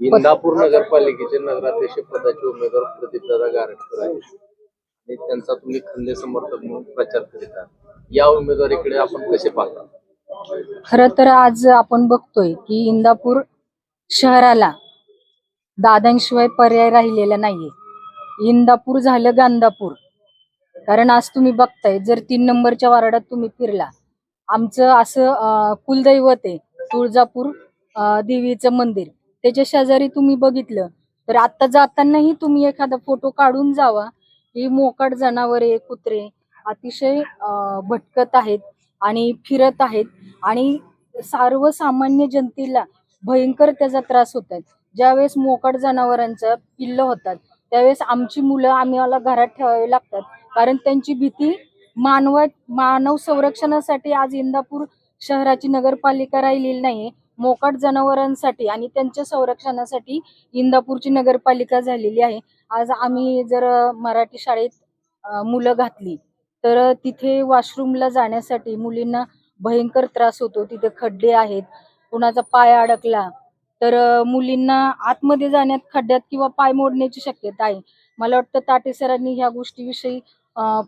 इंदापूर नगरपालिकेचे नगराध्यक्ष पदाचे उमेदवार प्रदीपदादा गारटकर आहेत. आणि त्यांचा तुम्ही खंदे समर्थक म्हणून प्रचार करीत आहात. या उमेदवारीकडे आपण कसे पाहता? खर तर आज आपण बघतोय की इंदापूर शहराला दादांशिवाय पर्याय राहिलेला नाहीये. इंदापूर झालं गांधापूर कारण आज तुम्ही बघताय जर तीन नंबरच्या वार्डात तुम्ही फिरला आमचं असं कुलदैवत आहे तुळजापूर देवीचं मंदिर. त्याच्या शेजारी तुम्ही बघितलं तर आता जातानाही तुम्ही एखादा फोटो काढून जावा. ही मोकाट जनावरे कुत्रे अतिशय भटकत आहेत आणि फिरत आहेत आणि सर्वसामान्य जनतेला भयंकर त्याचा त्रास होत आहे ज्यावेळेस मोकाट जनावरांचं पिल्ल होतात त्यावेळेस आमची मुलं आम्हाला घरात ठेवावी लागतात. कारण त्यांची भीती मानव मानव संरक्षणासाठी आज इंदापूर शहराची नगरपालिका राहिलेली नाहीये. मोकाट जनावरांसाठी आणि त्यांच्या संरक्षणासाठी इंदापूरची नगरपालिका झालेली आहे. आज आम्ही जर मराठी शाळेत मुलं घातली तर तिथे वॉशरूमला जाण्यासाठी मुलींना भयंकर त्रास होतो. तिथे खड्डे आहेत कुणाचा पाय अडकला तर मुलींना आतमध्ये जाण्यात खड्ड्यात किंवा पाय मोडण्याची शक्यता आहे. मला वाटतं ताटे सरांनी ह्या गोष्टीविषयी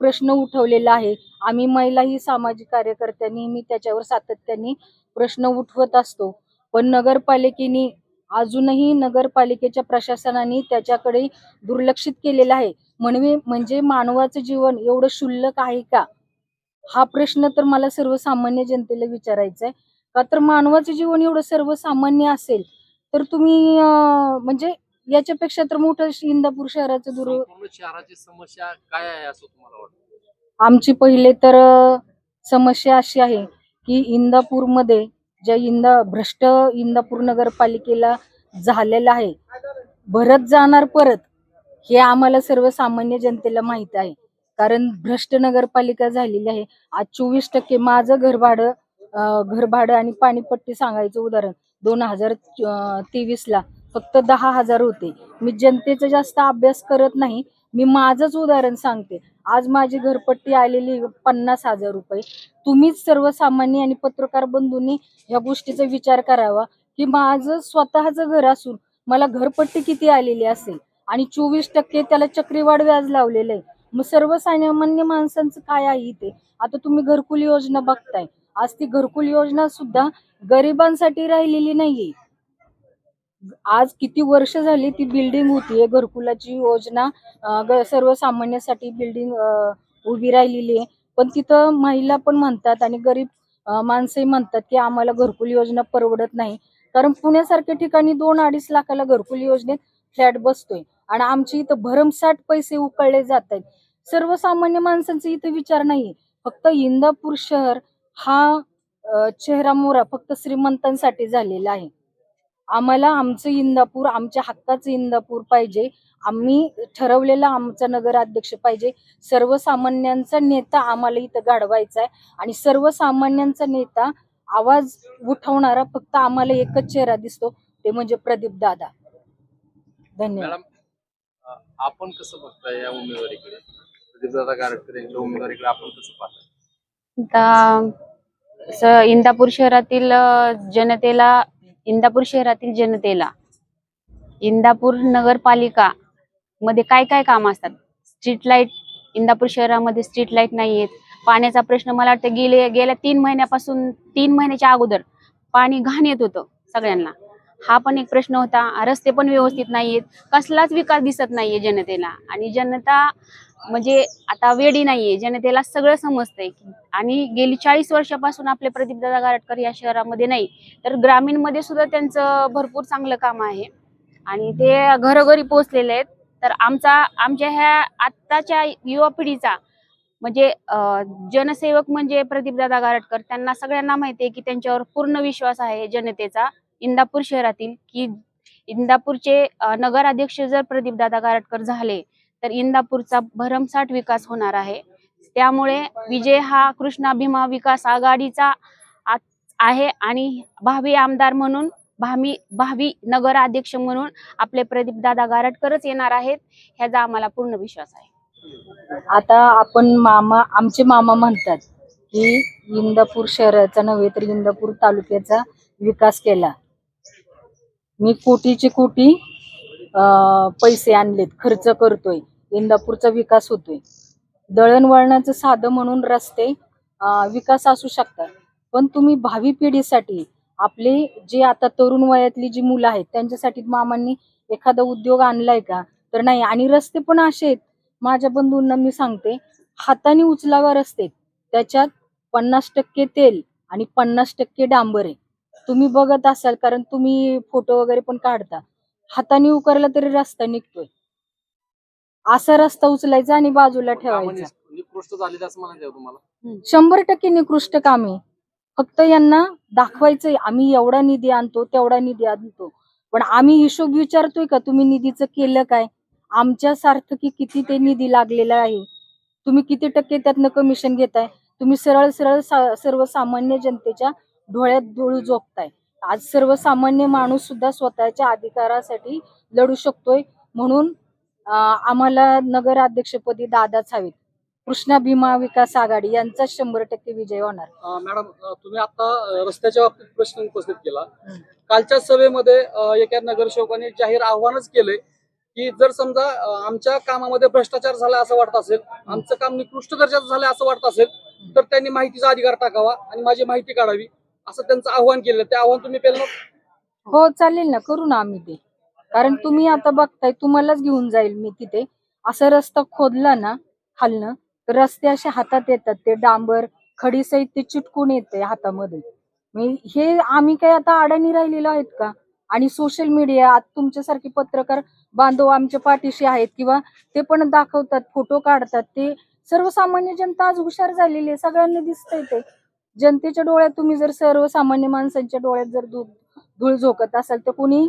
प्रश्न उठवलेला आहे. आम्ही महिलाही सामाजिक कार्यकर्त्यांनी मी त्याच्यावर सातत्याने प्रश्न उठवत असतो. पण नगरपालिकेने अजूनही नगरपालिकेच्या प्रशासनाने त्याच्याकडे दुर्लक्षित केलेलं आहे. म्हणवे म्हणजे मानवाचं जीवन एवढं क्षुल्लक आहे का? हा प्रश्न तर मला सर्वसामान्य जनतेला विचारायचा आहे का तर मानवाचं जीवन एवढं सर्वसामान्य असेल तर तुम्ही म्हणजे याच्यापेक्षा तर मोठं इंदापूर शहराचं दूर शहराची समस्या काय आहे असं तुम्हाला वाटतं? आमची पहिले तर समस्या अशी आहे की इंदापूरमध्ये ज्या इंदा भ्रष्ट इंदापूर नगरपालिकेला झालेलं आहे भरत जाणार परत हे आम्हाला सर्वसामान्य जनतेला माहीत आहे. कारण भ्रष्ट नगरपालिका झालेली आहे. आज चोवीस टक्के माझं घरभाडं घरभाडं आणि पाणीपट्टी सांगायचं उदाहरण दोन हजार तेवीसला फक्त दहा हजार होते. मी जनतेचा जास्त अभ्यास करत नाही मी माझंच उदाहरण सांगते. आज माझी घरपट्टी आलेली पन्नास हजार रुपये. तुम्हीच सर्वसामान्य आणि पत्रकार बंधूंनी या गोष्टीचा विचार करावा की माझं स्वतःचं घर असून मला घरपट्टी किती आलेली असेल? आणि चोवीस टक्के त्याला चक्रीवाढ व्याज लावलेलं आहे. मग सर्वसामान्य माणसांचं काय आहे इथे? आता तुम्ही घरकुल योजना बघताय. आज ती घरकुल योजना सुद्धा गरिबांसाठी राहिलेली नाहीये. आज किती वर्ष झाली ती बिल्डिंग होतीये घरकुलाची योजना सर्वसामान्यासाठी बिल्डिंग उभी राहिलेली आहे. पण तिथं महिला पण म्हणतात आणि गरीब माणसंही म्हणतात की आम्हाला घरकुल योजना परवडत नाही. कारण पुण्यासारख्या ठिकाणी दोन अडीच लाखाला घरकुल योजनेत फ्लॅट बसतोय. आणि आमची इथं भरमसाठ पैसे उकळले जात आहेत सर्वसामान्य माणसांचा इथं विचार नाही फक्त इंदापूर शहर हा चेहरा मोहरा फक्त श्रीमंतांसाठी झालेला आहे. आम्हाला आमचं इंदापूर आमच्या हक्काचं इंदापूर पाहिजे. आम्ही ठरवलेला आमचा नगराध्यक्ष पाहिजे. सर्वसामान्यांचा नेता आम्हाला इथं घडवायचा आहे आणि सर्वसामान्यांचा नेता आवाज उठवणारा फक्त आम्हाला एकच चेहरा दिसतो. ते म्हणजे प्रदीप दादा. धन्यवाद. आपण कसं बघताय या उमेदवारीकडे? प्रदीपदादा गारटकर यांच्या उमेदवारीकडे आपण कसं पाहताय? इंदापूर शहरातील जनतेला इंदापूर शहरातील जनतेला इंदापूर नगरपालिका मध्ये काय काय काम असतात? स्ट्रीट लाइट इंदापूर शहरामध्ये स्ट्रीट लाइट नाही आहेत पाण्याचा प्रश्न मला वाटतं गेले गेल्या तीन महिन्यापासून तीन महिन्याच्या अगोदर पाणी घाण येत होतं सगळ्यांना. हा पण एक प्रश्न होता. रस्ते पण व्यवस्थित नाहीयेत. कसलाच विकास दिसत नाहीये जनतेला. आणि जनता म्हणजे आता वेडी नाहीये जनतेला सगळं समजतंय. आणि गेली चाळीस वर्षापासून आपले प्रदीपदादा गारटकर या शहरामध्ये नाही तर ग्रामीणमध्ये सुद्धा त्यांचं भरपूर चांगलं काम आहे. आणि ते घरोघरी पोहोचलेले आहेत. तर आमचा आमच्या ह्या आत्ताच्या युवा पिढीचा म्हणजे जनसेवक म्हणजे प्रदीपदादा गारटकर त्यांना सगळ्यांना माहिती आहे की त्यांच्यावर पूर्ण विश्वास आहे जनतेचा इंदापूर शहरातील की इंदापूरचे नगराध्यक्ष जर प्रदीपदादा गारटकर झाले तर इंदापूरचा भरमसाठ विकास होणार आहे. त्यामुळे विजय हा कृष्णा भीमा विकास आघाडीचा आहे आणि भावी आमदार म्हणून भावी भावी नगराध्यक्ष म्हणून आपले प्रदीप दादा गारटकरच येणार आहेत ह्याचा आम्हाला पूर्ण विश्वास आहे. आता आपण मामा आमचे मामा म्हणतात की इंदापूर शहराचा नव्हे तर इंदापूर तालुक्याचा विकास केला. मी कोटीचे कोटी अं, पैसे आणलेत खर्च करतोय. इंदापूरचा विकास होतोय. दळणवळणाचं साधं म्हणून रस्ते विकास असू शकतात. पण तुम्ही भावी पिढीसाठी आपले जे आता तरुण वयातली जी मुलं आहेत त्यांच्यासाठी मामांनी एखादा उद्योग आणलाय का? तर नाही. आणि रस्ते पण असे आहेत. माझ्या बंधूंना मी सांगते हाताने उचलावा रस्ते. त्याच्यात पन्नास टक्के तेल आणि पन्नास टक्के डांबर. आहे तुम्ही बघत असाल कारण तुम्ही फोटो वगैरे पण काढता. हाताने उकरला तरी रस्ता निघतोय. असा रस्ता उचलायचा आणि बाजूला ठेवायचा. निकृष्ट झालेले असं म्हणायचं आहे तुम्हाला? शंभर टक्के निकृष्ट काम. आहे फक्त यांना दाखवायचंय आम्ही एवढा निधी आणतो तेवढा निधी आणतो. पण आम्ही हिशोब विचारतोय का तुम्ही निधीचं केलं काय? आमच्या सार्थकी किती ते निधी लागलेला आहे? तुम्ही किती टक्के त्यातनं कमिशन घेताय? तुम्ही सरळ सरळ सर्वसामान्य जनतेच्या डोळ्यात धूळ झोपताय आज सर्वसामान्य माणूस सुद्धा स्वतःच्या अधिकारासाठी लढू शकतोय. म्हणून आम्हाला नगर अध्यक्षपदी दादाच हवेत कृष्णा भीमा विकास आघाडी यांचा शंभर टक्के विजय होणार. मॅडम तुम्ही आता रस्त्याच्या बाबतीत प्रश्न उपस्थित केला. कालच्या सभेमध्ये एका नगरसेवकाने जाहीर आव्हानच केलंय की जर समजा आमच्या कामामध्ये भ्रष्टाचार झाला असं वाटत असेल आमचं काम निकृष्ट दर्जाचं झालं असं वाटत असेल तर त्यांनी माहितीचा अधिकार टाकावा आणि माझी माहिती काढावी असं त्यांचं आव्हान केलं. ते आव्हान तुम्ही पेलं हो चालेल ना. करू ना आम्ही ते. कारण तुम्ही आता बघताय तुम्हालाच घेऊन जाईल मी तिथे. असा रस्ता खोदला ना खालनं तर रस्ते असे हातात येतात. ते डांबर खडी सहित ते चिटकून येते हातामध्ये. मी हे आम्ही काय आता अडाणी राहिलेलो आहेत का? आणि सोशल मीडिया आता तुमच्यासारखे पत्रकार बांधव आमच्या पाठीशी आहेत किंवा ते पण दाखवतात फोटो काढतात. ते सर्वसामान्य जनता आज हुशार झालेली आहे. सगळ्यांना दिसतंय ते. जनतेच्या डोळ्यात तुम्ही जर सर्वसामान्य माणसांच्या डोळ्यात जर धूळ धूळ झोकत असाल तर कोणी